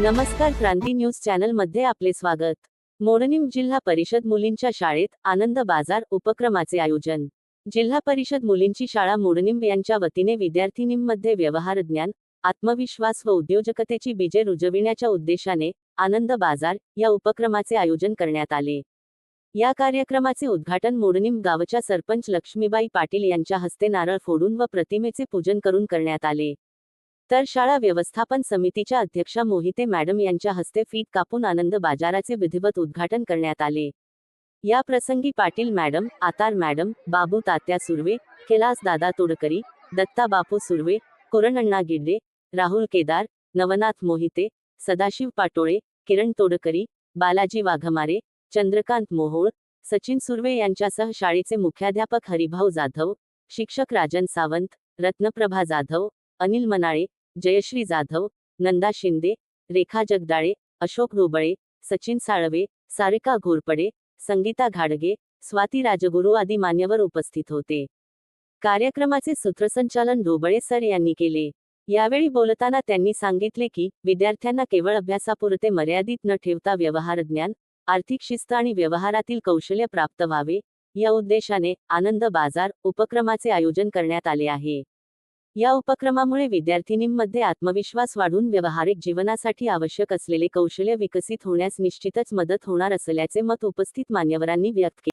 नमस्कार क्रांती न्यूज चॅनलमध्ये आपले स्वागत. मोडणीम जिल्हा परिषद मुलींच्या शाळेत आनंद बाजार उपक्रमाचे आयोजन. जिल्हा परिषद मुलींची शाळा मोडणीम यांच्या वतीने विद्यार्थिनींमध्ये व्यवहार ज्ञान आत्मविश्वास व उद्योजकतेची बीजे रुजविण्याच्या उद्देशाने आनंद बाजार या उपक्रमाचे आयोजन करण्यात आले. या कार्यक्रमाचे उद्घाटन मोडणीम गावच्या सरपंच लक्ष्मीबाई पाटील यांच्या हस्ते नारळ फोडून व प्रतिमेचे पूजन करून करण्यात आले. तर शाळा व्यवस्थापन समितीच्या अध्यक्षा मोहिते मॅडम यांच्या हस्ते फीत कापून आनंद बाजाराचे विधिवत उद्घाटन करण्यात आले. या प्रसंगी पाटील मॅडम आतार मॅडम बाबू तात्या सुर्वे कैलास दादा तोडकरी दत्ता बापू सुर्वे कोरणण्णा गिड्डे राहुल केदार नवनाथ मोहिते सदाशिव पाटोळे किरण तोडकरी बालाजी वाघमारे चंद्रकांत मोहोळ सचिन सुर्वे यांच्यासह शाळेचे मुख्याध्यापक हरिभाऊ जाधव शिक्षक राजन सावंत रत्नप्रभा जाधव अनिल मनाळे जयश्री जाधव नंदा शिंदे रेखा जगदाळे अशोक रोबळे सचिन साळवे सारिका घोरपडे संगीता घाडगे स्वाती राजगुरू आदी मान्यवर उपस्थित होते. कार्यक्रमाचे सूत्रसंचालन ढोबळे सर यांनी केले. यावेळी बोलताना त्यांनी सांगितले की विद्यार्थ्यांना केवळ अभ्यासापुरते मर्यादित न ठेवता व्यवहार ज्ञान आर्थिक शिस्त आणि व्यवहारातील कौशल्य प्राप्त व्हावे या उद्देशाने आनंद बाजार उपक्रमाचे आयोजन करण्यात आले आहे. या उपक्रमामुळे विद्यार्थिनींमध्ये आत्मविश्वास वाढून व्यावहारिक जीवनासाठी आवश्यक असलेले कौशल्य विकसित होण्यास निश्चितच मदत होणार असल्याचे मत उपस्थित मान्यवरांनी व्यक्त केले